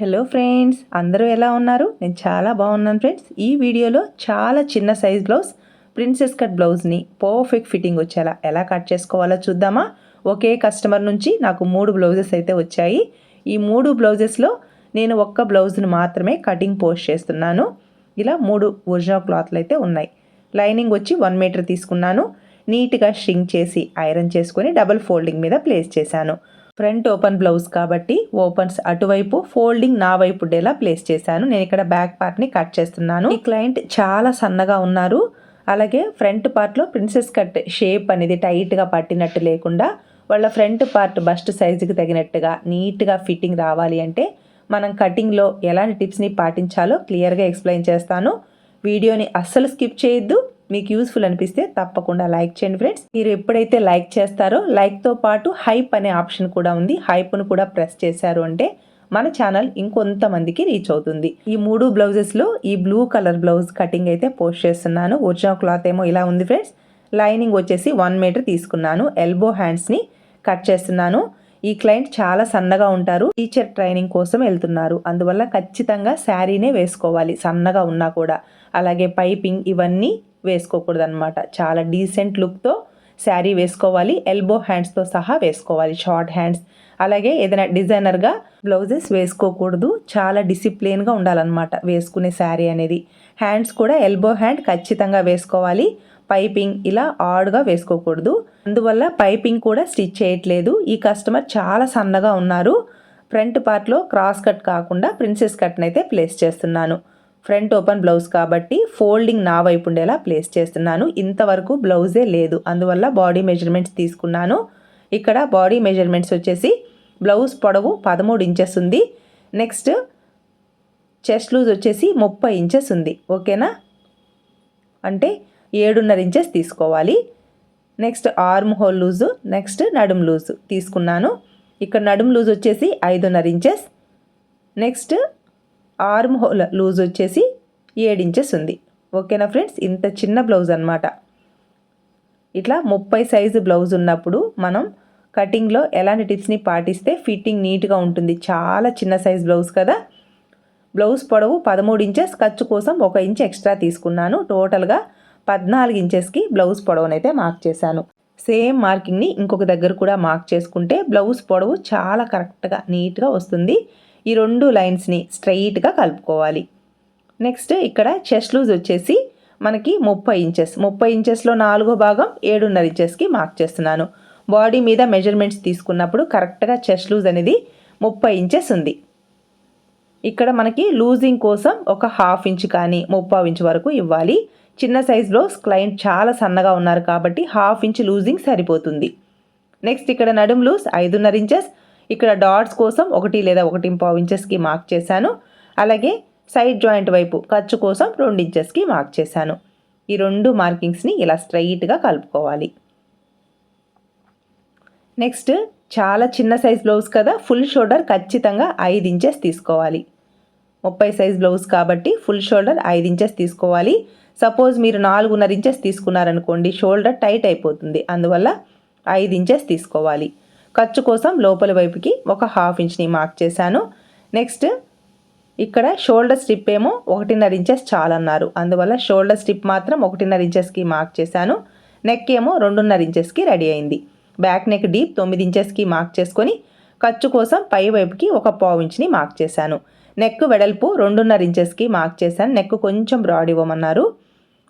Hello friends అందరూ ఎలా ఉన్నారు? నేను చాలా బాగున్నాను ఫ్రెండ్స్ ఈ వీడియోలో చాలా చిన్న సైజ్ బ్లౌజ్ ప్రిన్సెస్ కట్ బ్లౌజ్ని పర్ఫెక్ట్ ఫిట్టింగ్ వచ్చేలా ఎలా కట్ చేసుకోవాలో చూద్దామా? ఒకే కస్టమర్ నుంచి నాకు మూడు బ్లౌజెస్ అయితే వచ్చాయి. ఈ మూడు బ్లౌజెస్లో నేను ఒక్క బ్లౌజ్ని మాత్రమే కటింగ్ పోస్ట్ చేస్తున్నాను. ఇలా మూడు ఒరిజినల్ క్లాత్లు అయితే ఉన్నాయి. లైనింగ్ వచ్చి వన్ మీటర్ తీసుకున్నాను. నీట్గా షింక్ చేసి ఐరన్ చేసుకొని డబుల్ ఫోల్డింగ్ మీద ప్లేస్ చేశాను. ఫ్రంట్ ఓపెన్ బ్లౌజ్ కాబట్టి ఓపెన్స్ అటువైపు ఫోల్డింగ్ నా వైపు ఉండేలా ప్లేస్ చేశాను. నేను ఇక్కడ బ్యాక్ పార్ట్ని కట్ చేస్తున్నాను. ఈ క్లయింట్ చాలా సన్నగా ఉన్నారు. అలాగే ఫ్రంట్ పార్ట్లో ప్రిన్సెస్ కట్ షేప్ అనేది టైట్గా పట్టినట్టు లేకుండా వాళ్ళ ఫ్రంట్ పార్ట్ బస్ట్ సైజుకి తగినట్టుగా నీట్గా ఫిట్టింగ్ రావాలి అంటే మనం కటింగ్లో ఎలాంటి టిప్స్ని పాటించాలో క్లియర్గా ఎక్స్ప్లెయిన్ చేస్తాను. వీడియోని అస్సలు స్కిప్ చేయొద్దు. మీకు యూస్ఫుల్ అనిపిస్తే తప్పకుండా లైక్ చేయండి ఫ్రెండ్స్ మీరు ఎప్పుడైతే లైక్ చేస్తారో లైక్తో పాటు హైప్ అనే ఆప్షన్ కూడా ఉంది. హైప్ను కూడా ప్రెస్ చేశారు అంటే మన ఛానల్ ఇంకొంతమందికి రీచ్ అవుతుంది. ఈ మూడు బ్లౌజెస్లో ఈ బ్లూ కలర్ బ్లౌజ్ కటింగ్ అయితే పోస్ట్ చేస్తున్నాను. ఒరిజినల్ క్లాత్ ఏమో ఇలా ఉంది ఫ్రెండ్స్ లైనింగ్ వచ్చేసి వన్ మీటర్ తీసుకున్నాను. ఎల్బో హ్యాండ్స్ని కట్ చేస్తున్నాను. ఈ క్లయింట్ చాలా సన్నగా ఉంటారు. టీచర్ ట్రైనింగ్ కోసం వెళ్తున్నారు. అందువల్ల ఖచ్చితంగా శారీనే వేసుకోవాలి. సన్నగా ఉన్నా కూడా. అలాగే పైపింగ్ ఇవన్నీ వేసుకోకూడదు అనమాట చాలా డీసెంట్ లుక్తో శారీ వేసుకోవాలి. ఎల్బో హ్యాండ్స్తో సహా వేసుకోవాలి. షార్ట్ హ్యాండ్స్ అలాగే ఏదైనా డిజైనర్గా బ్లౌజెస్ వేసుకోకూడదు. చాలా డిసిప్లిన్గా ఉండాలన్నమాట వేసుకునే శారీ అనేది. హ్యాండ్స్ కూడా ఎల్బో హ్యాండ్ ఖచ్చితంగా వేసుకోవాలి. పైపింగ్ ఇలా ఆడ్గా వేసుకోకూడదు. అందువల్ల పైపింగ్ కూడా స్టిచ్ చేయట్లేదు. ఈ కస్టమర్ చాలా సన్నగా ఉన్నారు. ఫ్రంట్ పార్ట్లో క్రాస్ కట్ కాకుండా ప్రిన్సెస్ కట్నైతే అయితే ప్లేస్ చేస్తున్నాను. ఫ్రంట్ ఓపెన్ బ్లౌజ్ కాబట్టి ఫోల్డింగ్ నా వైపు ఉండేలా ప్లేస్ చేస్తున్నాను. ఇంతవరకు బ్లౌజే లేదు. అందువల్ల బాడీ మెజర్మెంట్స్ తీసుకున్నాను. ఇక్కడ బాడీ మెజర్మెంట్స్ వచ్చేసి బ్లౌజ్ పొడవు పదమూడు ఇంచెస్ ఉంది. నెక్స్ట్ చెస్ట్ లూజ్ వచ్చేసి ముప్పై ఇంచెస్ ఉంది. ఓకేనా? అంటే ఏడున్నర ఇంచెస్ తీసుకోవాలి. Next arm hole loose next నడుం లూజు తీసుకున్నాను. ఇక్కడ నడుం లూజ్ వచ్చేసి ఐదున్నర inches next arm hole loose వచ్చేసి ఏడు ఇంచెస్ ఉంది. ఓకేనా ఫ్రెండ్స్? ఇంత చిన్న బ్లౌజ్ అనమాట ఇట్లా ముప్పై సైజు బ్లౌజ్ ఉన్నప్పుడు మనం కటింగ్లో ఎలాంటి టిప్స్ని పాటిస్తే ఫిట్టింగ్ నీట్గా ఉంటుంది. చాలా చిన్న సైజ్ బ్లౌజ్ కదా. బ్లౌజ్ పొడవు పదమూడు ఇంచెస్ ఖర్చు కోసం ఒక ఇంచ్ ఎక్స్ట్రా తీసుకున్నాను. టోటల్గా పద్నాలుగు ఇంచెస్కి బ్లౌజ్ పొడవునైతే మార్క్ చేశాను. సేమ్ మార్కింగ్ని ఇంకొక దగ్గర కూడా మార్క్ చేసుకుంటే బ్లౌజ్ పొడవు చాలా కరెక్ట్గా నీట్గా వస్తుంది. ఈ రెండు లైన్స్ని స్ట్రైట్గా కలుపుకోవాలి. నెక్స్ట్ ఇక్కడ చెస్ట్ లూజ్ వచ్చేసి మనకి ముప్పై ఇంచెస్ ముప్పై ఇంచెస్లో నాలుగో భాగం ఏడున్నర ఇంచెస్కి మార్క్ చేస్తున్నాను. బాడీ మీద మెజర్మెంట్స్ తీసుకున్నప్పుడు కరెక్ట్గా చెస్ట్ లూజ్ అనేది ముప్పై ఇంచెస్ ఉంది. ఇక్కడ మనకి లూజింగ్ కోసం ఒక హాఫ్ ఇంచ్ కానీ ముప్పావు ఇంచ్ వరకు ఇవ్వాలి. చిన్న సైజులో క్లయింట్ చాలా సన్నగా ఉన్నారు కాబట్టి హాఫ్ ఇంచ్ లూజింగ్ సరిపోతుంది. నెక్స్ట్ ఇక్కడ నడుం లూజ్ ఐదున్నర ఇంచెస్ ఇక్కడ డాట్స్ కోసం ఒకటి లేదా ఒకటి పావు ఇంచెస్కి మార్క్ చేశాను. అలాగే సైడ్ జాయింట్ వైపు ఖర్చు కోసం రెండు ఇంచెస్కి మార్క్ చేశాను. ఈ రెండు మార్కింగ్స్ని ఇలా స్ట్రైట్గా కలుపుకోవాలి. నెక్స్ట్ చాలా చిన్న సైజ్ బ్లౌజ్ కదా ఫుల్ షోల్డర్ ఖచ్చితంగా ఐదు ఇంచెస్ తీసుకోవాలి. ముప్పై సైజ్ బ్లౌజ్ కాబట్టి ఫుల్ షోల్డర్ ఐదు ఇంచెస్ తీసుకోవాలి. సపోజ్ మీరు నాలుగున్నర ఇంచెస్ తీసుకున్నారనుకోండి షోల్డర్ టైట్ అయిపోతుంది. అందువల్ల ఐదు ఇంచెస్ తీసుకోవాలి. ఖర్చు కోసం లోపల వైపుకి ఒక హాఫ్ ఇంచ్ని మార్క్ చేశాను. నెక్స్ట్ ఇక్కడ షోల్డర్ స్ట్రిప్ ఏమో ఒకటిన్నర ఇంచెస్ చాలన్నారు. అందువల్ల షోల్డర్ స్ట్రిప్ మాత్రం ఒకటిన్నర ఇంచెస్కి మార్క్ చేశాను. నెక్ ఏమో రెండున్నర ఇంచెస్కి రెడీ అయింది. బ్యాక్ నెక్ డీప్ తొమ్మిది ఇంచెస్కి మార్క్ చేసుకొని ఖర్చు కోసం పై వైపుకి ఒక పావు ఇంచ్ని మార్క్ చేశాను. నెక్ వెడల్పు రెండున్నర ఇంచెస్కి మార్క్ చేశాను. నెక్ కొంచెం బ్రాడ్ ఇవ్వమన్నారు.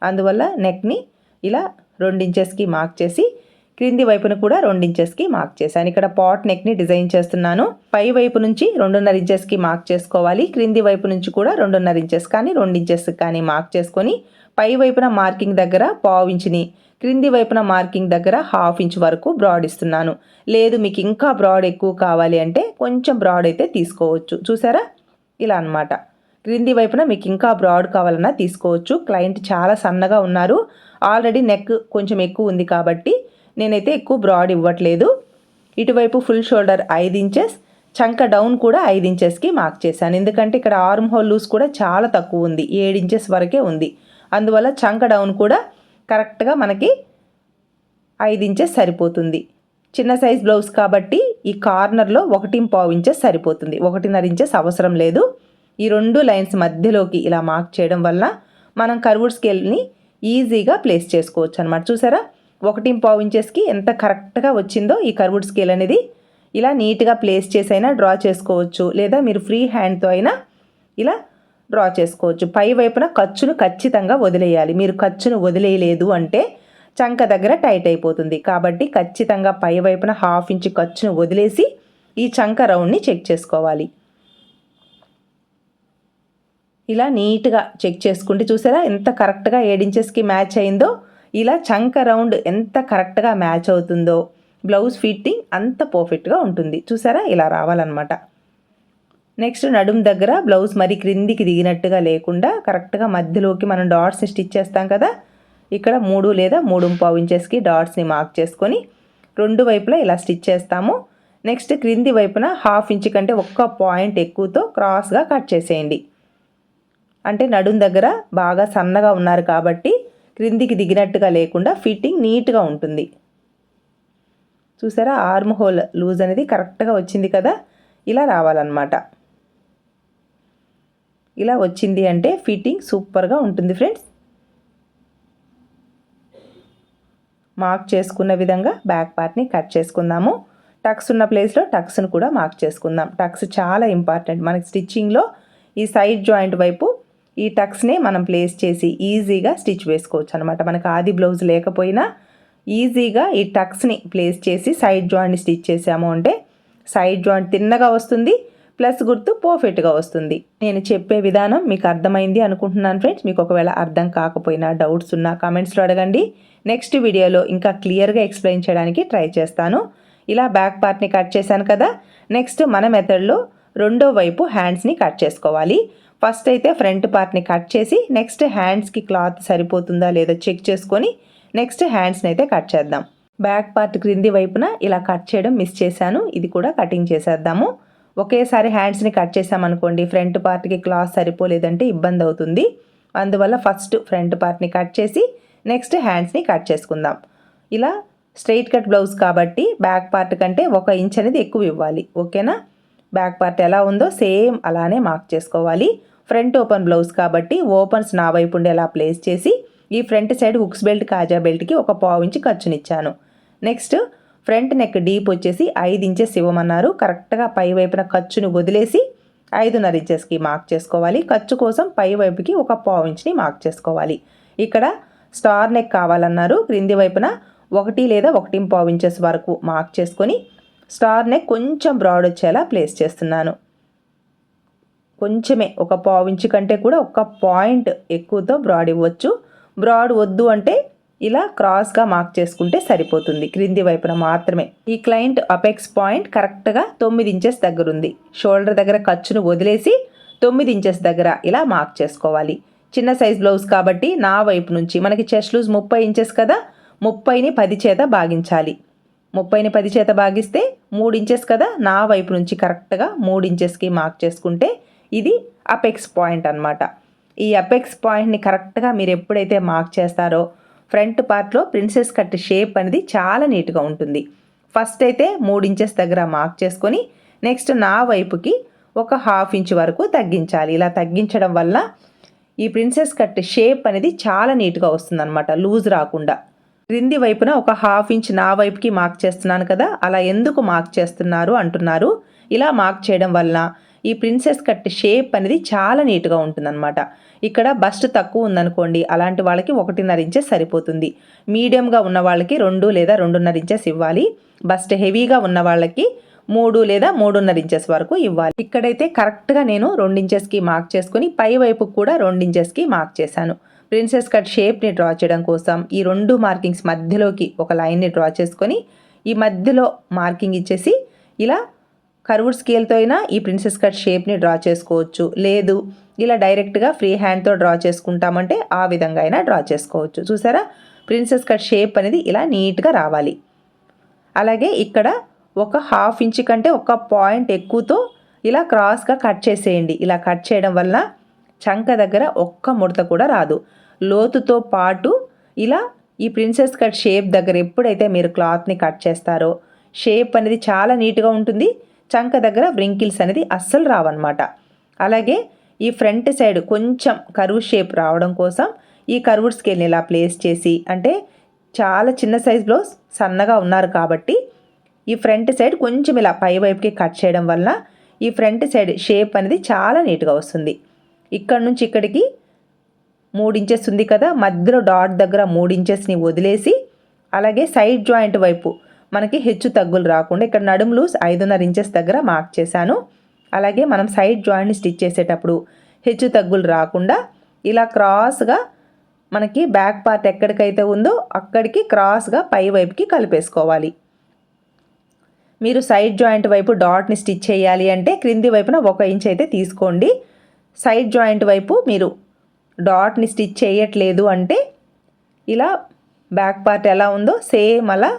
అందువల్ల నెక్ని ఇలా రెండు ఇంచెస్కి మార్క్ చేసి క్రింది వైపును కూడా రెండు ఇంచెస్కి మార్క్ చేశాను. ఇక్కడ పాట్ నెక్ని డిజైన్ చేస్తున్నాను. పై వైపు నుంచి రెండున్నర ఇంచెస్కి మార్క్ చేసుకోవాలి. క్రింది వైపు నుంచి కూడా రెండున్నర ఇంచెస్ కానీ రెండు ఇంచెస్ కానీ మార్క్ చేసుకొని పై వైపున మార్కింగ్ దగ్గర పావు ఇంచుని క్రింది వైపున మార్కింగ్ దగ్గర హాఫ్ ఇంచ్ వరకు బ్రాడ్ ఇస్తున్నాను. లేదు మీకు ఇంకా బ్రాడ్ ఎక్కువ కావాలి అంటే కొంచెం బ్రాడ్ అయితే తీసుకోవచ్చు. చూసారా? ఇలా అనమాట క్రింది వైపున మీకు ఇంకా బ్రాడ్ కావాలన్నా తీసుకోవచ్చు. క్లయింట్ చాలా సన్నగా ఉన్నారు. ఆల్రెడీ నెక్ కొంచెం ఎక్కువ ఉంది కాబట్టి నేనైతే ఎక్కువ బ్రాడ్ ఇవ్వట్లేదు. ఇటువైపు ఫుల్ షోల్డర్ ఐదు ఇంచెస్ చంక డౌన్ కూడా ఐదు ఇంచెస్కి మార్క్ చేశాను. ఎందుకంటే ఇక్కడ ఆర్మ్ హోల్ లూస్ కూడా చాలా తక్కువ ఉంది. ఏడు ఇంచెస్ వరకే ఉంది. అందువల్ల చంక డౌన్ కూడా కరెక్ట్గా మనకి ఐదు ఇంచెస్ సరిపోతుంది. చిన్న సైజ్ బ్లౌజ్ కాబట్టి ఈ కార్నర్లో ఒకటి పావు ఇంచెస్ సరిపోతుంది. ఒకటిన్నర ఇంచెస్ అవసరం లేదు. ఈ రెండు లైన్స్ మధ్యలోకి ఇలా మార్క్ చేయడం వల్ల మనం కర్వుడ్ స్కేల్ని ఈజీగా ప్లేస్ చేసుకోవచ్చు అనమాట చూసారా? ఒకటి పావు ఇంచెస్కి ఎంత కరెక్ట్గా వచ్చిందో ఈ కర్వుడ్ స్కేల్ అనేది ఇలా నీట్గా ప్లేస్ చేసి అయినా డ్రా చేసుకోవచ్చు. లేదా మీరు ఫ్రీ హ్యాండ్తో అయినా ఇలా డ్రా చేసుకోవచ్చు. పై వైపున ఖర్చును ఖచ్చితంగా వదిలేయాలి. మీరు ఖర్చును వదిలేయలేదు అంటే చంక దగ్గర టైట్ అయిపోతుంది. కాబట్టి ఖచ్చితంగా పై వైపున హాఫ్ ఇంచ్ ఖర్చును వదిలేసి ఈ చంక రౌండ్ని చెక్ చేసుకోవాలి. ఇలా నీట్గా చెక్ చేసుకుంటే చూసారా ఎంత కరెక్ట్గా ఏడించెస్కి మ్యాచ్ అయిందో? ఇలా చంక రౌండ్ ఎంత కరెక్ట్గా మ్యాచ్ అవుతుందో బ్లౌజ్ ఫిట్టింగ్ అంత పర్ఫెక్ట్గా ఉంటుంది. చూసారా? ఇలా రావాలన్నమాట. నెక్స్ట్ నడుం దగ్గర బ్లౌజ్ మరి క్రిందికి దిగినట్టుగా లేకుండా కరెక్ట్గా మధ్యలోకి మనం డాట్స్ని స్టిచ్ చేస్తాం కదా? ఇక్కడ మూడు లేదా మూడు పావు ఇంచెస్కి డాట్స్ని మార్క్ చేసుకొని రెండు వైపులా ఇలా స్టిచ్ చేస్తాము. నెక్స్ట్ క్రింది వైపున హాఫ్ ఇంచ్ కంటే ఒక్క పాయింట్ ఎక్కువతో క్రాస్గా కట్ చేసేయండి. అంటే నడుం దగ్గర బాగా సన్నగా ఉన్నారు కాబట్టి క్రిందికి దిగినట్టుగా లేకుండా ఫిట్టింగ్ నీట్గా ఉంటుంది. చూసారా? ఆర్మ్ హోల్ లూజ్ అనేది కరెక్ట్గా వచ్చింది కదా? ఇలా రావాలన్నమాట. ఇలా వచ్చింది అంటే ఫిట్టింగ్ సూపర్గా ఉంటుంది ఫ్రెండ్స్. మార్క్ చేసుకున్న విధంగా బ్యాక్ పార్ట్ని కట్ చేసుకుందాము. టక్స్ ఉన్న ప్లేస్లో టక్స్ను కూడా మార్క్ చేసుకుందాం. టక్స్ చాలా ఇంపార్టెంట్. మనకి స్టిచ్చింగ్లో ఈ సైడ్ జాయింట్ వైపు ఈ టక్స్నే మనం ప్లేస్ చేసి ఈజీగా స్టిచ్ వేసుకోవచ్చు అనమాట మనకు ఆది బ్లౌజ్ లేకపోయినా ఈజీగా ఈ టక్స్ని ప్లేస్ చేసి సైడ్ జాయింట్ స్టిచ్ చేసాము అంటే సైడ్ జాయింట్ తిన్నగా వస్తుంది ప్లస్ గుర్తు పర్ఫెక్ట్గా వస్తుంది. నేను చెప్పే విధానం మీకు అర్థమైంది అనుకుంటున్నాను ఫ్రెండ్స్. మీకు ఒకవేళ అర్థం కాకపోయినా డౌట్స్ ఉన్నా కామెంట్స్లో అడగండి. నెక్స్ట్ వీడియోలో ఇంకా క్లియర్గా ఎక్స్ప్లెయిన్ చేయడానికి ట్రై చేస్తాను. ఇలా బ్యాక్ పార్ట్ని కట్ చేశాను కదా నెక్స్ట్ మన మెథడ్లో రెండో వైపు హ్యాండ్స్ని కట్ చేసుకోవాలి. ఫస్ట్ అయితే ఫ్రంట్ పార్ట్ని కట్ చేసి నెక్స్ట్ హ్యాండ్స్కి క్లాత్ సరిపోతుందా లేదా చెక్ చేసుకొని నెక్స్ట్ హ్యాండ్స్ని అయితే కట్ చేద్దాం. బ్యాక్ పార్ట్ క్రింది వైపున ఇలా కట్ చేయడం మిస్ చేశాను. ఇది కూడా కటింగ్ చేసేద్దాము. ఒకేసారి హ్యాండ్స్ని కట్ చేసామనుకోండి ఫ్రంట్ పార్ట్కి క్లాత్ సరిపోలేదంటే ఇబ్బంది అవుతుంది. అందువల్ల ఫస్ట్ ఫ్రంట్ పార్ట్ని కట్ చేసి నెక్స్ట్ హ్యాండ్స్ని కట్ చేసుకుందాం. ఇలా స్ట్రైట్ కట్ బ్లౌజ్ కాబట్టి బ్యాక్ పార్ట్ కంటే ఒక ఇంచ్ అనేది ఎక్కువ ఇవ్వాలి. ఓకేనా? బ్యాక్ పార్ట్ ఎలా ఉందో సేమ్ అలానే మార్క్ చేసుకోవాలి. ఫ్రంట్ ఓపెన్ బ్లౌజ్ కాబట్టి ఓపెన్స్ నా వైపు ఉండేలా ప్లేస్ చేసి ఈ ఫ్రంట్ సైడ్ హుక్స్ బెల్ట్ కాజా బెల్ట్కి ఒక పావు ఇంచి ఖర్చునిచ్చాను. నెక్స్ట్ ఫ్రంట్ నెక్ డీప్ వచ్చేసి ఐదు ఇంచెస్ ఇవ్వమన్నారు. కరెక్ట్గా పై వైపున ఖర్చును వదిలేసి ఐదున్నర ఇంచెస్కి మార్క్ చేసుకోవాలి. ఖర్చు కోసం పై వైపుకి ఒక పావు ఇంచ్ని మార్క్ చేసుకోవాలి. ఇక్కడ స్టార్ నెక్ కావాలన్నారు. క్రింది వైపున ఒకటి లేదా ఒకటి పావు ఇంచెస్ వరకు మార్క్ చేసుకొని స్టార్ నెక్ కొంచెం బ్రాడ్ వచ్చేలా ప్లేస్ చేస్తున్నాను. కొంచెమే ఒక పావు ఇంచు కంటే కూడా ఒక పాయింట్ ఎక్కువతో బ్రాడ్ ఇవ్వచ్చు. బ్రాడ్ వద్దు అంటే ఇలా క్రాస్గా మార్క్ చేసుకుంటే సరిపోతుంది. క్రింది వైపున మాత్రమే. ఈ క్లయింట్ అపెక్స్ పాయింట్ కరెక్ట్గా తొమ్మిది ఇంచెస్ దగ్గర ఉంది షోల్డర్ దగ్గర ఖర్చును వదిలేసి తొమ్మిది ఇంచెస్ దగ్గర ఇలా మార్క్ చేసుకోవాలి. చిన్న సైజ్ బ్లౌజ్ కాబట్టి నా వైపు నుంచి మనకి చెస్ట్ లూజ్ ముప్పై ఇంచెస్ కదా ముప్పైని పది చేత భాగించాలి. ముప్పైని పది చేత భాగిస్తే మూడు ఇంచెస్ కదా నా వైపు నుంచి కరెక్ట్గా మూడు ఇంచెస్కి మార్క్ చేసుకుంటే ఇది అపెక్స్ పాయింట్ అనమాట ఈ అపెక్స్ పాయింట్ని కరెక్ట్గా మీరు ఎప్పుడైతే మార్క్ చేస్తారో ఫ్రంట్ పార్ట్లో ప్రిన్సెస్ కట్ షేప్ అనేది చాలా నీట్గా ఉంటుంది. ఫస్ట్ అయితే మూడు ఇంచెస్ దగ్గర మార్క్ చేసుకొని నెక్స్ట్ నా వైపుకి ఒక హాఫ్ ఇంచ్ వరకు తగ్గించాలి. ఇలా తగ్గించడం వల్ల ఈ ప్రిన్సెస్ కట్ షేప్ అనేది చాలా నీట్గా వస్తుందన్నమాట లూజ్ రాకుండా. క్రింది వైపున ఒక హాఫ్ ఇంచ్ నా వైపుకి మార్క్ చేస్తున్నాను కదా అలా ఎందుకు మార్క్ చేస్తున్నారు అంటున్నారు. ఇలా మార్క్ చేయడం వల్ల ఈ ప్రిన్సెస్ కట్ షేప్ అనేది చాలా నీట్గా ఉంటుందన్నమాట. ఇక్కడ బస్ట్ తక్కువ ఉందనుకోండి అలాంటి వాళ్ళకి ఒకటిన్నర ఇంచెస్ సరిపోతుంది. మీడియంగా ఉన్న వాళ్ళకి రెండు లేదా రెండున్నర ఇంచెస్ ఇవ్వాలి. బస్ట్ హెవీగా ఉన్న వాళ్ళకి మూడు లేదా మూడున్నర ఇంచెస్ వరకు ఇవ్వాలి. ఇక్కడైతే కరెక్ట్గా నేను రెండు ఇంచెస్కి మార్క్ చేసుకుని పై వైపు కూడా రెండు ఇంచెస్కి మార్క్ చేశాను. ప్రిన్సెస్ కట్ షేప్ని డ్రా చేయడం కోసం ఈ రెండు మార్కింగ్స్ మధ్యలోకి ఒక లైన్ని డ్రా చేసుకొని ఈ మధ్యలో మార్కింగ్ ఇచ్చేసి ఇలా కర్వుడ్ స్కేల్తో అయినా ఈ ప్రిన్సెస్ కట్ షేప్ని డ్రా చేసుకోవచ్చు. లేదు ఇలా డైరెక్ట్గా ఫ్రీ హ్యాండ్తో డ్రా చేసుకుంటామంటే ఆ విధంగా అయినా డ్రా చేసుకోవచ్చు. చూసారా? ప్రిన్సెస్ కట్ షేప్ అనేది ఇలా నీట్గా రావాలి. అలాగే ఇక్కడ ఒక హాఫ్ ఇంచ్ కంటే ఒక పాయింట్ ఎక్కువతో ఇలా క్రాస్గా కట్ చేసేయండి. ఇలా కట్ చేయడం వల్ల చంక దగ్గర ఒక్క ముడత కూడా రాదు. లోతుతో పాటు ఇలా ఈ ప్రిన్సెస్ కట్ షేప్ దగ్గర ఎప్పుడైతే మీరు క్లాత్ని కట్ చేస్తారో షేప్ అనేది చాలా నీట్గా ఉంటుంది. చంక దగ్గర వ్రింకిల్స్ అనేది అస్సలు రావన్నమాట. అలాగే ఈ ఫ్రంట్ సైడ్ కొంచెం కరువు షేప్ రావడం కోసం ఈ కర్వ్డ్ స్కేల్ని ఇలా ప్లేస్ చేసి అంటే చాలా చిన్న సైజ్ బ్లౌజ్ సన్నగా ఉన్నారు కాబట్టి ఈ ఫ్రంట్ సైడ్ కొంచెం ఇలా పై వైపుకి కట్ చేయడం వల్ల ఈ ఫ్రంట్ సైడ్ షేప్ అనేది చాలా నీట్గా వస్తుంది. ఇక్కడ నుంచి ఇక్కడికి మూడు ఇంచెస్ ఉంది కదా మధ్యలో డాట్ దగ్గర మూడు ఇంచెస్ని వదిలేసి అలాగే సైడ్ జాయింట్ వైపు మనకి హెచ్చు తగ్గులు రాకుండా ఇక్కడ నడుము లూజ్ ఐదున్నర ఇంచెస్ దగ్గర మార్క్ చేశాను. అలాగే మనం సైడ్ జాయింట్ని స్టిచ్ చేసేటప్పుడు హెచ్చు తగ్గులు రాకుండా ఇలా క్రాస్గా మనకి బ్యాక్ పార్ట్ ఎక్కడికైతే ఉందో అక్కడికి క్రాస్గా పై వైపుకి కలిపేసుకోవాలి. మీరు సైడ్ జాయింట్ వైపు డాట్ని స్టిచ్ చేయాలి అంటే క్రింది వైపున ఒక ఇంచ్ అయితే తీసుకోండి. సైడ్ జాయింట్ వైపు మీరు డాట్ని స్టిచ్ చేయట్లేదు అంటే ఇలా బ్యాక్ పార్ట్ ఎలా ఉందో సేమ్ అలా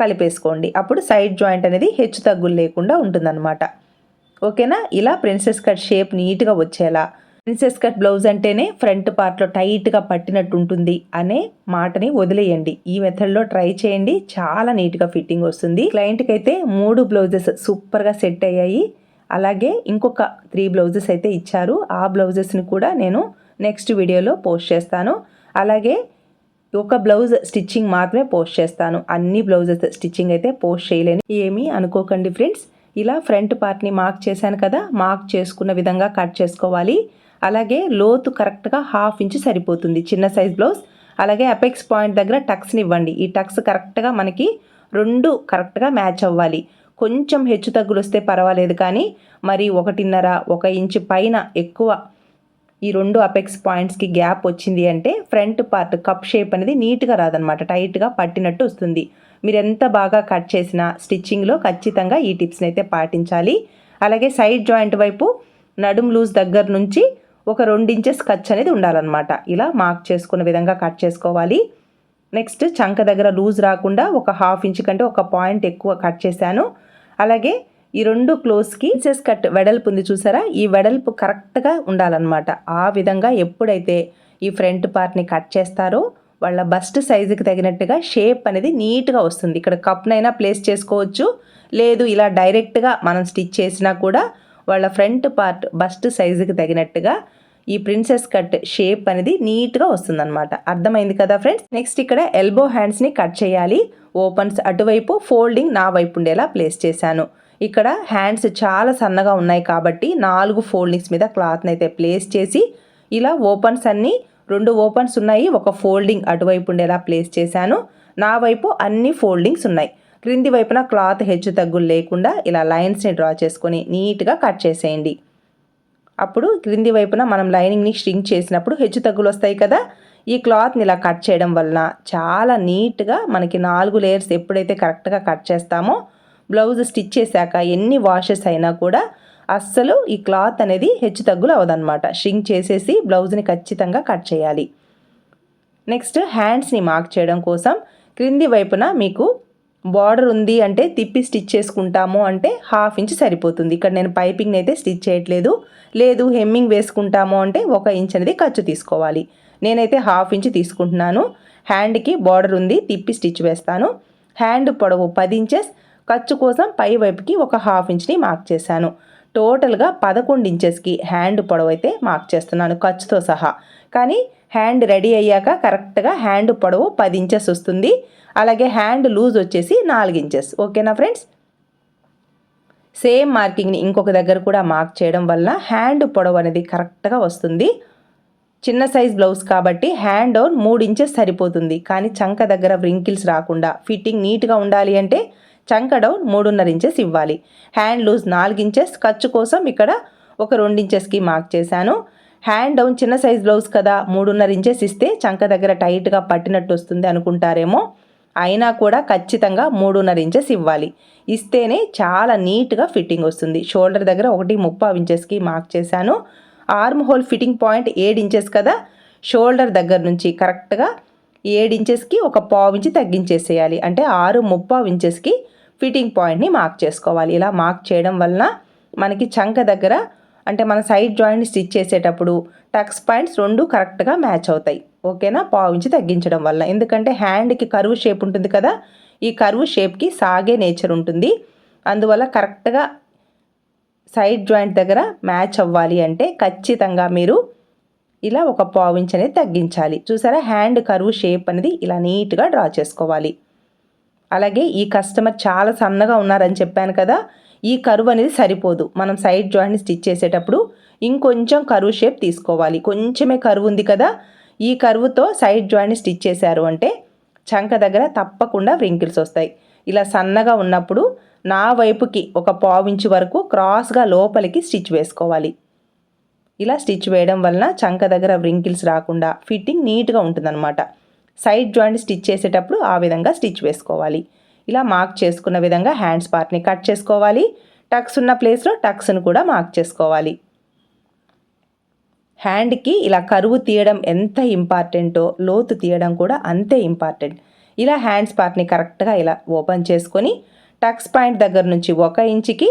కలిపేసుకోండి. అప్పుడు సైడ్ జాయింట్ అనేది హెచ్చు తగ్గులు లేకుండా ఉంటుందన్నమాట. ఓకేనా? ఇలా ప్రిన్సెస్ కట్ షేప్ నీట్గా వచ్చేలా. ప్రిన్సెస్ కట్ బ్లౌజ్ అంటేనే ఫ్రంట్ పార్ట్లో టైట్గా పట్టినట్టు ఉంటుంది అనే మాటని వదిలేయండి. ఈ మెథడ్లో ట్రై చేయండి. చాలా నీట్గా ఫిట్టింగ్ వస్తుంది. క్లయింట్కి అయితే మూడు బ్లౌజెస్ సూపర్గా సెట్ అయ్యాయి. అలాగే ఇంకొక త్రీ బ్లౌజెస్ అయితే ఇచ్చారు. ఆ బ్లౌజెస్ని కూడా నేను నెక్స్ట్ వీడియోలో పోస్ట్ చేస్తాను. అలాగే ఒక బ్లౌజ్ స్టిచ్చింగ్ మాత్రమే పోస్ట్ చేస్తాను. అన్ని బ్లౌజెస్ స్టిచ్చింగ్ అయితే పోస్ట్ చేయలేను. ఏమీ అనుకోకండి ఫ్రెండ్స్. ఇలా ఫ్రంట్ పార్ట్ని మార్క్ చేశాను కదా మార్క్ చేసుకున్న విధంగా కట్ చేసుకోవాలి. అలాగే లోతు కరెక్ట్గా హాఫ్ ఇంచ్ సరిపోతుంది చిన్న సైజ్ బ్లౌజ్. అలాగే అపెక్స్ పాయింట్ దగ్గర టక్స్ని ఇవ్వండి. ఈ టక్స్ కరెక్ట్గా మనకి రెండు కరెక్ట్గా మ్యాచ్ అవ్వాలి. కొంచెం హెచ్చు తగ్గులు వస్తే పర్వాలేదు కానీ మరి ఒకటిన్నర ఒక ఇంచు పైన ఎక్కువ ఈ రెండు అపెక్స్ పాయింట్స్కి గ్యాప్ వచ్చింది అంటే ఫ్రంట్ పార్ట్ కప్ షేప్ అనేది నీట్గా రాదనమాట టైట్గా పట్టినట్టు వస్తుంది. మీరు ఎంత బాగా కట్ చేసినా స్టిచ్చింగ్లో ఖచ్చితంగా ఈ టిప్స్ని అయితే పాటించాలి. అలాగే సైడ్ జాయింట్ వైపు నడుం లూజ్ దగ్గర నుంచి ఒక రెండు ఇంచెస్ ఖర్చు అనేది ఉండాలన్నమాట. ఇలా మార్క్ చేసుకున్న విధంగా కట్ చేసుకోవాలి. నెక్స్ట్ చంక దగ్గర లూజ్ రాకుండా ఒక హాఫ్ ఇంచ్ కంటే ఒక పాయింట్ ఎక్కువ కట్ చేశాను. అలాగే ఈ రెండు క్లోజ్కి ఇంచెస్ కట్ వెడల్పు ఉంది చూసారా? ఈ వెడల్పు కరెక్ట్గా ఉండాలన్నమాట. ఆ విధంగా ఎప్పుడైతే ఈ ఫ్రంట్ పార్ట్ని కట్ చేస్తారో వాళ్ళ బస్ట్ సైజుకి తగినట్టుగా షేప్ అనేది నీట్గా వస్తుంది. ఇక్కడ కప్నైనా ప్లేస్ చేసుకోవచ్చు. లేదు ఇలా డైరెక్ట్గా మనం స్టిచ్ చేసినా కూడా వాళ్ళ ఫ్రంట్ పార్ట్ బస్ట్ సైజుకి తగినట్టుగా ఈ ప్రిన్సెస్ కట్ షేప్ అనేది నీట్గా వస్తుందన్నమాట. అర్థమైంది కదా ఫ్రెండ్స్? నెక్స్ట్ ఇక్కడ ఎల్బో హ్యాండ్స్ని కట్ చేయాలి. ఓపెన్స్ అటువైపు ఫోల్డింగ్ నా వైపు ఉండేలా ప్లేస్ చేశాను. ఇక్కడ హ్యాండ్స్ చాలా సన్నగా ఉన్నాయి కాబట్టి నాలుగు ఫోల్డింగ్స్ మీద క్లాత్ని అయితే ప్లేస్ చేసి ఇలా ఓపెన్స్ అన్నీ రెండు ఓపెన్స్ ఉన్నాయి ఒక ఫోల్డింగ్ అటువైపు ఉండేలా ప్లేస్ చేశాను. నా వైపు అన్ని ఫోల్డింగ్స్ ఉన్నాయి. క్రింది వైపున క్లాత్ హెచ్చు తగ్గులు లేకుండా ఇలా లైన్స్ని డ్రా చేసుకొని నీట్గా కట్ చేసేయండి. అప్పుడు క్రింది వైపున మనం లైనింగ్ని స్ట్రింగ్ చేసినప్పుడు హెచ్చు తగ్గులు వస్తాయి కదా? ఈ క్లాత్ని ఇలా కట్ చేయడం వలన చాలా నీట్గా మనకి నాలుగు లేయర్స్ ఎప్పుడైతే కరెక్ట్గా కట్ చేస్తామో బ్లౌజ్ స్టిచ్ చేశాక ఎన్ని వాషెస్ అయినా కూడా అస్సలు ఈ క్లాత్ అనేది హెచ్చు తగ్గులు అవదనమాట షింక్ చేసేసి బ్లౌజ్ని ఖచ్చితంగా కట్ చేయాలి. నెక్స్ట్ హ్యాండ్స్ని మార్క్ చేయడం కోసం క్రింది వైపున మీకు బార్డర్ ఉంది అంటే తిప్పి స్టిచ్ చేసుకుంటాము అంటే హాఫ్ ఇంచ్ సరిపోతుంది. ఇక్కడ నేను పైపింగ్ అయితే స్టిచ్ చేయట్లేదు. లేదు హెమ్మింగ్ వేసుకుంటాము అంటే ఒక ఇంచ్ అనేది ఖర్చు తీసుకోవాలి. నేనైతే హాఫ్ ఇంచ్ తీసుకుంటున్నాను. హ్యాండ్కి బార్డర్ ఉంది తిప్పి స్టిచ్ వేస్తాను. హ్యాండ్ పొడవు పది ఇంచెస్ ఖర్చు కోసం పై వైపుకి ఒక హాఫ్ ఇంచ్ని మార్క్ చేశాను. టోటల్గా పదకొండు ఇంచెస్కి హ్యాండ్ పొడవు అయితే మార్క్ చేస్తున్నాను ఖర్చుతో సహా. కానీ హ్యాండ్ రెడీ అయ్యాక కరెక్ట్గా హ్యాండ్ పొడవు పది ఇంచెస్ వస్తుంది. అలాగే హ్యాండ్ లూజ్ వచ్చేసి నాలుగు ఇంచెస్. ఓకేనా ఫ్రెండ్స్? సేమ్ మార్కింగ్ని ఇంకొక దగ్గర కూడా మార్క్ చేయడం వల్ల హ్యాండ్ పొడవు అనేది కరెక్ట్గా వస్తుంది. చిన్న సైజ్ బ్లౌజ్ కాబట్టి హ్యాండ్ ఓన్ మూడు ఇంచెస్ సరిపోతుంది. కానీ చంక దగ్గర వ్రింకిల్స్ రాకుండా ఫిట్టింగ్ నీట్గా ఉండాలి అంటే చంక డౌన్ మూడున్నర ఇంచెస్ ఇవ్వాలి. హ్యాండ్ లూజ్ నాలుగు ఇంచెస్ ఖర్చు కోసం ఇక్కడ ఒక రెండు ఇంచెస్కి మార్క్ చేశాను. హ్యాండ్ డౌన్ చిన్న సైజ్ బ్లౌజ్ కదా మూడున్నర ఇంచెస్ ఇస్తే చంక దగ్గర టైట్గా పట్టినట్టు వస్తుంది అనుకుంటారేమో. అయినా కూడా ఖచ్చితంగా మూడున్నర ఇంచెస్ ఇవ్వాలి. ఇస్తేనే చాలా నీట్గా ఫిట్టింగ్ వస్తుంది. షోల్డర్ దగ్గర ఒకటి ముప్పై ఇంచెస్కి మార్క్ చేశాను. ఆర్మ్ హోల్ ఫిట్టింగ్ పాయింట్ ఏడు ఇంచెస్ కదా షోల్డర్ దగ్గర నుంచి కరెక్ట్గా ఏడు ఇంచెస్కి ఒక పావు ఇంచి తగ్గించేసేయాలి. అంటే ఆరు ముప్పావు ఇంచెస్కి ఫిట్టింగ్ పాయింట్ని మార్క్ చేసుకోవాలి. ఇలా మార్క్ చేయడం వలన మనకి చంక దగ్గర అంటే మన సైడ్ జాయింట్ స్టిచ్ చేసేటప్పుడు టక్స్ పాయింట్స్ రెండు కరెక్ట్గా మ్యాచ్ అవుతాయి. ఓకేనా? పావు ఇంచి తగ్గించడం వల్ల ఎందుకంటే హ్యాండ్కి కరువు షేప్ ఉంటుంది కదా ఈ కరువు షేప్కి సాగే నేచర్ ఉంటుంది. అందువల్ల కరెక్ట్గా సైడ్ జాయింట్ దగ్గర మ్యాచ్ అవ్వాలి అంటే ఖచ్చితంగా మీరు ఇలా ఒక పావించి అనేది తగ్గించాలి. చూసారా? హ్యాండ్ కరువు షేప్ అనేది ఇలా నీట్గా డ్రా చేసుకోవాలి. అలాగే ఈ కస్టమర్ చాలా సన్నగా ఉన్నారని చెప్పాను కదా ఈ కరువు అనేది సరిపోదు. మనం సైడ్ జాయింట్ని స్టిచ్ చేసేటప్పుడు ఇంకొంచెం కరువు షేప్ తీసుకోవాలి. కొంచెమే కరువు ఉంది కదా ఈ కరువుతో సైడ్ జాయింట్ని స్టిచ్ చేశారు అంటే చంక దగ్గర తప్పకుండా వ్రింకిల్స్ వస్తాయి. ఇలా సన్నగా ఉన్నప్పుడు నా వైపుకి ఒక పావించి వరకు క్రాస్గా లోపలికి స్టిచ్ వేసుకోవాలి. ఇలా స్టిచ్ వేయడం వలన చంక దగ్గర వ్రింకిల్స్ రాకుండా ఫిట్టింగ్ నీట్గా ఉంటుందన్నమాట. సైడ్ జాయింట్ స్టిచ్ చేసేటప్పుడు ఆ విధంగా స్టిచ్ వేసుకోవాలి. ఇలా మార్క్ చేసుకున్న విధంగా హ్యాండ్స్ పార్ట్ని కట్ చేసుకోవాలి. టక్స్ ఉన్న ప్లేస్లో టక్స్ను కూడా మార్క్ చేసుకోవాలి. హ్యాండ్కి ఇలా కరువు తీయడం ఎంత ఇంపార్టెంటో లోతు తీయడం కూడా అంతే ఇంపార్టెంట్. ఇలా హ్యాండ్స్ పార్ట్ని కరెక్ట్గా ఇలా ఓపెన్ చేసుకొని టక్స్ పాయింట్ దగ్గర నుంచి ఒక ఇంచుకి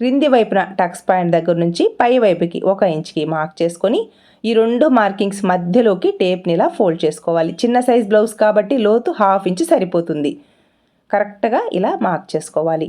క్రింది వైపున టక్స్ పాయింట్ దగ్గర నుంచి పై వైపుకి ఒక ఇంచ్కి మార్క్ చేసుకొని ఈ రెండు మార్కింగ్స్ మధ్యలోకి టేప్ని ఇలా ఫోల్డ్ చేసుకోవాలి. చిన్న సైజ్ బ్లౌజ్ కాబట్టి లోతు హాఫ్ ఇంచ్ సరిపోతుంది. కరెక్ట్గా ఇలా మార్క్ చేసుకోవాలి.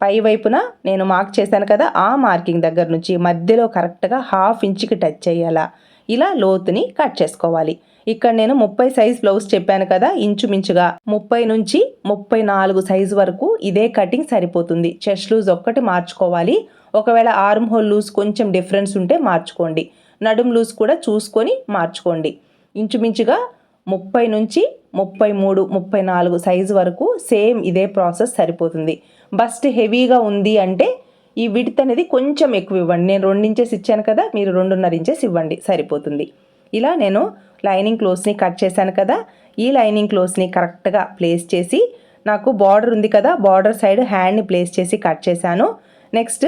పై వైపున నేను మార్క్ చేశాను కదా ఆ మార్కింగ్ దగ్గర నుంచి మధ్యలో కరెక్ట్గా హాఫ్ ఇంచ్కి టచ్ అయ్యేలా ఇలా లోతుని కట్ చేసుకోవాలి. ఇక్కడ నేను ముప్పై సైజ్ బ్లౌజ్ చెప్పాను కదా ఇంచుమించుగా ముప్పై నుంచి ముప్పై నాలుగు సైజ్ వరకు ఇదే కటింగ్ సరిపోతుంది. చెస్ట్ లూజ్ ఒక్కటి మార్చుకోవాలి. ఒకవేళ ఆర్మ్ హోల్ లూజ్ కొంచెం డిఫరెన్స్ ఉంటే మార్చుకోండి. నడుం లూజ్ కూడా చూసుకొని మార్చుకోండి. ఇంచుమించుగా ముప్పై నుంచి ముప్పై మూడు ముప్పై నాలుగు సైజు వరకు సేమ్ ఇదే ప్రాసెస్ సరిపోతుంది. బస్ట్ హెవీగా ఉంది అంటే ఈ విడ్త్ అనేది కొంచెం ఎక్కువ ఇవ్వండి. నేను రెండు ఇంచెస్ ఇచ్చాను కదా మీరు రెండున్నర ఇంచెస్ ఇవ్వండి. సరిపోతుంది. ఇలా నేను లైనింగ్ క్లోత్స్ని కట్ చేశాను కదా ఈ లైనింగ్ క్లోత్స్ని కరెక్ట్గా ప్లేస్ చేసి నాకు బార్డర్ ఉంది కదా బార్డర్ సైడ్ హ్యాండ్ని ప్లేస్ చేసి కట్ చేశాను. నెక్స్ట్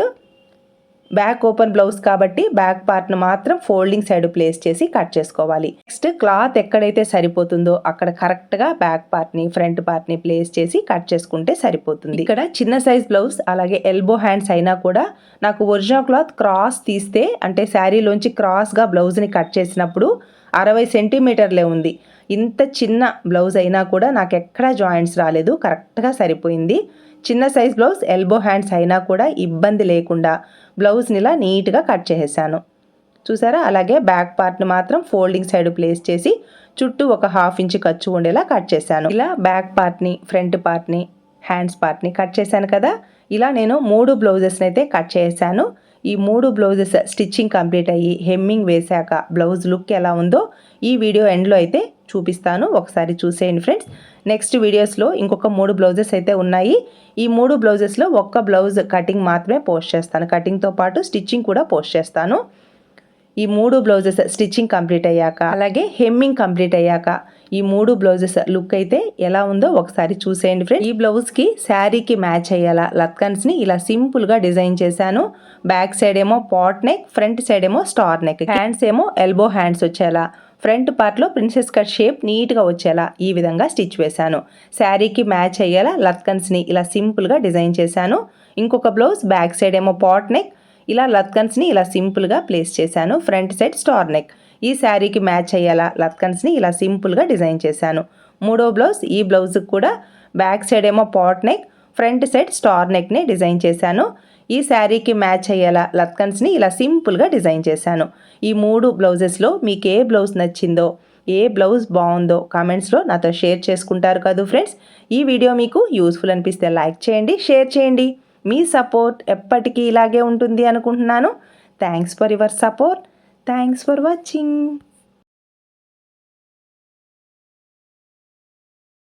బ్యాక్ ఓపెన్ బ్లౌజ్ కాబట్టి బ్యాక్ పార్ట్ను మాత్రం ఫోల్డింగ్ సైడ్ ప్లేస్ చేసి కట్ చేసుకోవాలి. నెక్స్ట్ క్లాత్ ఎక్కడైతే సరిపోతుందో అక్కడ కరెక్ట్గా బ్యాక్ పార్ట్ని ఫ్రంట్ పార్ట్ని ప్లేస్ చేసి కట్ చేసుకుంటే సరిపోతుంది. ఇక్కడ చిన్న సైజ్ బ్లౌజ్ అలాగే ఎల్బో హ్యాండ్స్ అయినా కూడా నాకు ఒరిజినల్ క్లాత్ క్రాస్ తీస్తే అంటే శారీలోంచి క్రాస్గా బ్లౌజ్ని కట్ చేసినప్పుడు అరవై సెంటీమీటర్లే ఉంది. ఇంత చిన్న బ్లౌజ్ అయినా కూడా నాకు ఎక్కడా జాయింట్స్ రాలేదు. కరెక్ట్గా సరిపోయింది. చిన్న సైజ్ బ్లౌజ్ ఎల్బో హ్యాండ్స్ అయినా కూడా ఇబ్బంది లేకుండా బ్లౌజ్ని ఇలా నీట్గా కట్ చేసేసాను. చూసారా? అలాగే బ్యాక్ పార్ట్ని మాత్రం ఫోల్డింగ్ సైడ్ ప్లేస్ చేసి చుట్టూ ఒక హాఫ్ ఇంచ్ ఖర్చు ఉండేలా కట్ చేశాను. ఇలా బ్యాక్ పార్ట్ని ఫ్రంట్ పార్ట్ని హ్యాండ్స్ పార్ట్ని కట్ చేశాను కదా? ఇలా నేను మూడు బ్లౌజెస్ని అయితే కట్ చేశాను. ఈ మూడు బ్లౌజెస్ స్టిచ్చింగ్ కంప్లీట్ అయ్యి హెమ్మింగ్ వేశాక బ్లౌజ్ లుక్ ఎలా ఉందో ఈ వీడియో ఎండ్లో అయితే చూపిస్తాను. ఒకసారి చూసేయండి ఫ్రెండ్స్. నెక్స్ట్ వీడియోస్లో ఇంకొక మూడు బ్లౌజెస్ అయితే ఉన్నాయి. ఈ మూడు బ్లౌజెస్లో ఒక్క బ్లౌజ్ కటింగ్ మాత్రమే పోస్ట్ చేస్తాను. కటింగ్తో పాటు స్టిచ్చింగ్ కూడా పోస్ట్ చేస్తాను. ఈ మూడు బ్లౌజెస్ స్టిచ్చింగ్ కంప్లీట్ అయ్యాక అలాగే హెమ్మింగ్ కంప్లీట్ అయ్యాక ఈ మూడు బ్లౌజెస్ లుక్ అయితే ఎలా ఉందో ఒకసారి చూసేయండి ఫ్రెండ్ ఈ బ్లౌజ్కి శారీకి మ్యాచ్ అయ్యేలా లత్కన్స్ని ఇలా సింపుల్గా డిజైన్ చేశాను. బ్యాక్ సైడ్ ఏమో పాట్ నెక్ ఫ్రంట్ సైడ్ ఏమో స్టార్ నెక్ హ్యాండ్స్ ఏమో ఎల్బో హ్యాండ్స్ వచ్చేలా ఫ్రంట్ పార్ట్లో ప్రిన్సెస్ కట్ షేప్ నీట్గా వచ్చేలా ఈ విధంగా స్టిచ్ వేశాను. శారీకి మ్యాచ్ అయ్యేలా లత్కన్స్ని ఇలా సింపుల్గా డిజైన్ చేశాను. ఇంకొక బ్లౌజ్ బ్యాక్ సైడ్ ఏమో పాట్ నెక్. ఇలా లత్కన్స్ని ఇలా సింపుల్గా ప్లేస్ చేశాను. Front side star neck. ఈ శారీకి మ్యాచ్ అయ్యేలా లత్కన్స్ని ఇలా సింపుల్గా డిజైన్ చేశాను. మూడో బ్లౌజ్ ఈ బ్లౌజ్కి కూడా బ్యాక్ సైడ్ ఏమో pot neck. Front side star నెక్ని design చేశాను. ఈ శారీకి మ్యాచ్ అయ్యేలా లత్కన్స్ని ఇలా సింపుల్గా డిజైన్ చేశాను. ఈ మూడు బ్లౌజెస్లో మీకు ఏ బ్లౌజ్ నచ్చిందో ఏ బ్లౌజ్ బాగుందో కామెంట్స్లో నాతో షేర్ చేసుకుంటారు కదా ఫ్రెండ్స్. ఈ వీడియో మీకు యూస్ఫుల్ అనిపిస్తే లైక్ చేయండి షేర్ చేయండి. మీ సపోర్ట్ ఎప్పటికీ ఇలాగే ఉంటుంది అనుకుంటున్నాను. Thanks for your support. Thanks for watching.